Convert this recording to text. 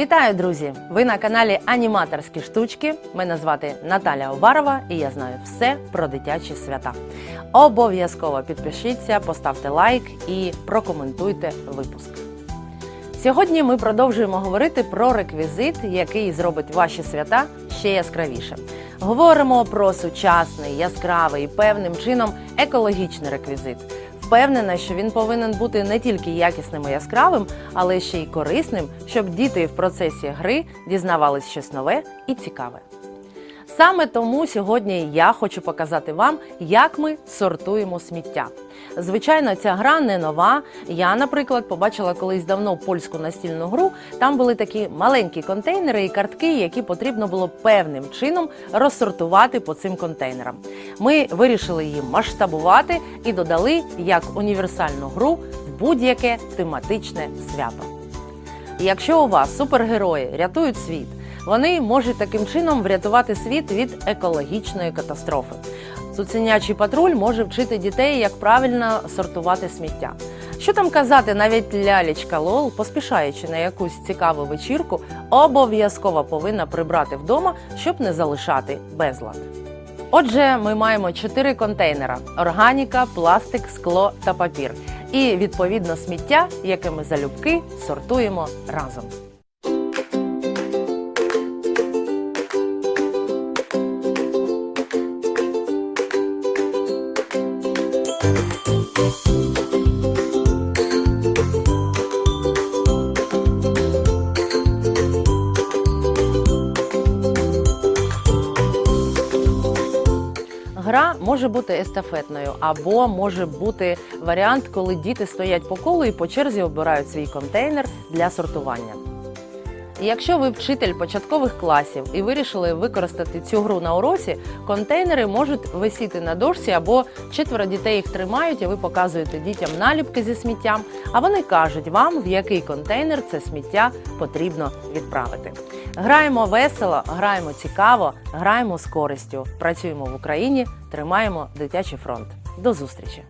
Вітаю, друзі! Ви на каналі Аніматорські штучки. Мене звати Наталя Оварова і я знаю все про дитячі свята. Обов'язково підпишіться, поставте лайк і прокоментуйте випуск. Сьогодні ми продовжуємо говорити про реквізит, який зробить ваші свята ще яскравіше. Говоримо про сучасний, яскравий, певним чином екологічний реквізит. Впевнена, що він повинен бути не тільки якісним і яскравим, але ще й корисним, щоб діти в процесі гри дізнавались щось нове і цікаве. Саме тому сьогодні я хочу показати вам, як ми сортуємо сміття. Звичайно, ця гра не нова. Я, наприклад, побачила колись давно польську настільну гру. Там були такі маленькі контейнери і картки, які потрібно було певним чином розсортувати по цим контейнерам. Ми вирішили її масштабувати і додали як універсальну гру в будь-яке тематичне свято. Якщо у вас супергерої рятують світ, вони можуть таким чином врятувати світ від екологічної катастрофи. Цуценячий патруль може вчити дітей, як правильно сортувати сміття. Що там казати, навіть лялечка Лол, поспішаючи на якусь цікаву вечірку, обов'язково повинна прибрати вдома, щоб не залишати безлад. Отже, ми маємо чотири контейнера: органіка, пластик, скло та папір. І відповідно сміття, яке ми залюбки сортуємо разом. Гра може бути естафетною, або може бути варіант, коли діти стоять по колу і по черзі обирають свій контейнер для сортування. Якщо ви вчитель початкових класів і вирішили використати цю гру на уроці, контейнери можуть висіти на дошці або четверо дітей їх тримають, і ви показуєте дітям наліпки зі сміттям, а вони кажуть вам, в який контейнер це сміття потрібно відправити. Граємо весело, граємо цікаво, граємо з користю. Працюємо в Україні, тримаємо дитячий фронт. До зустрічі!